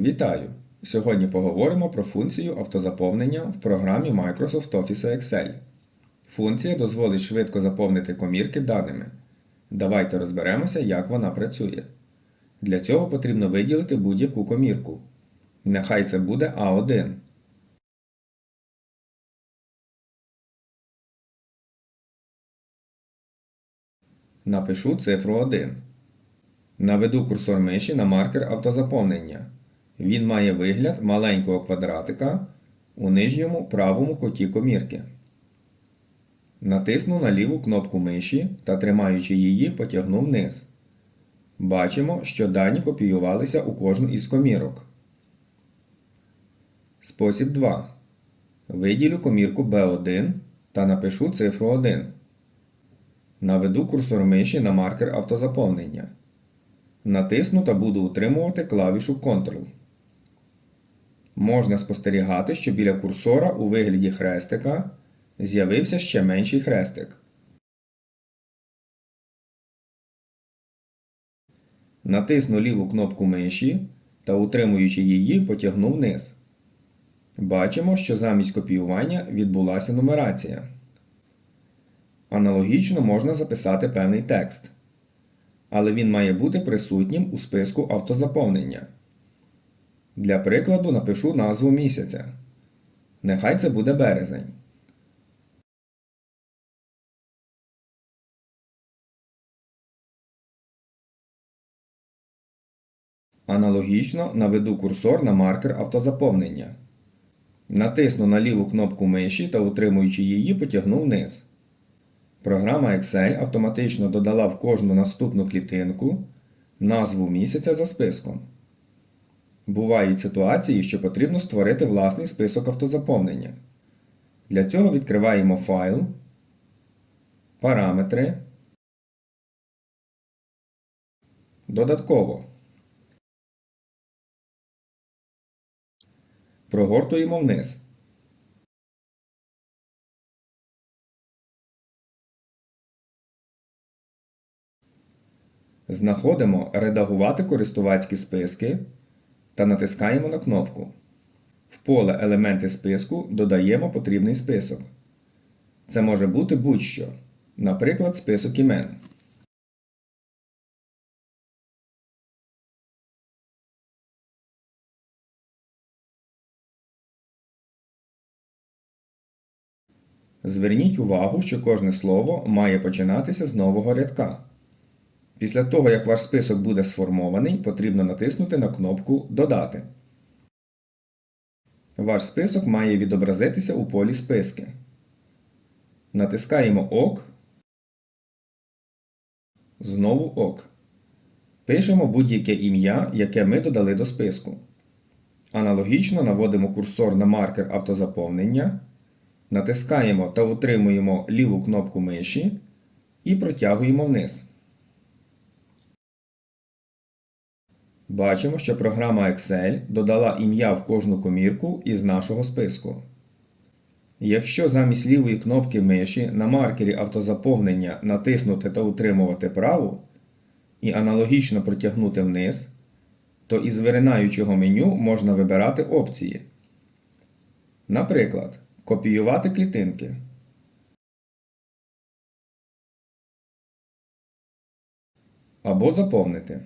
Вітаю! Сьогодні поговоримо про функцію автозаповнення в програмі Microsoft Office Excel. Функція дозволить швидко заповнити комірки даними. Давайте розберемося, як вона працює. Для цього потрібно виділити будь-яку комірку. Нехай це буде А1. Напишу цифру 1. Наведу курсор миші на маркер автозаповнення. Він має вигляд маленького квадратика у нижньому правому куті комірки. Натисну на ліву кнопку миші та, тримаючи її, потягну вниз. Бачимо, що дані копіювалися у кожну із комірок. Спосіб 2. Виділю комірку B1 та напишу цифру 1. Наведу курсор миші на маркер автозаповнення. Натисну та буду утримувати клавішу Ctrl. Можна спостерігати, що біля курсора у вигляді хрестика з'явився ще менший хрестик. Натисну ліву кнопку миші та, утримуючи її, потягну вниз. Бачимо, що замість копіювання відбулася нумерація. Аналогічно можна записати певний текст. Але він має бути присутнім у списку автозаповнення. Для прикладу напишу назву місяця. Нехай це буде березень. Аналогічно наведу курсор на маркер автозаповнення. Натисну на ліву кнопку миші та, утримуючи її, потягну вниз. Програма Excel автоматично додала в кожну наступну клітинку назву місяця за списком. Бувають ситуації, що потрібно створити власний список автозаповнення. Для цього відкриваємо файл, параметри, додатково. Прогортуємо вниз. Знаходимо Редагувати користувацькі списки та натискаємо на кнопку. В поле Елементи списку додаємо потрібний список. Це може бути будь-що, наприклад, список імен. Зверніть увагу, що кожне слово має починатися з нового рядка. Після того, як ваш список буде сформований, потрібно натиснути на кнопку Додати. Ваш список має відобразитися у полі Списки. Натискаємо ОК. Знову ОК. Пишемо будь-яке ім'я, яке ми додали до списку. Аналогічно наводимо курсор на маркер автозаповнення. Натискаємо та утримуємо ліву кнопку миші і протягуємо вниз. Бачимо, що програма Excel додала ім'я в кожну комірку із нашого списку. Якщо замість лівої кнопки миші на маркері автозаповнення натиснути та утримувати праву і аналогічно протягнути вниз, то із виринаючого меню можна вибирати опції. Наприклад, копіювати клітинки. Або заповнити.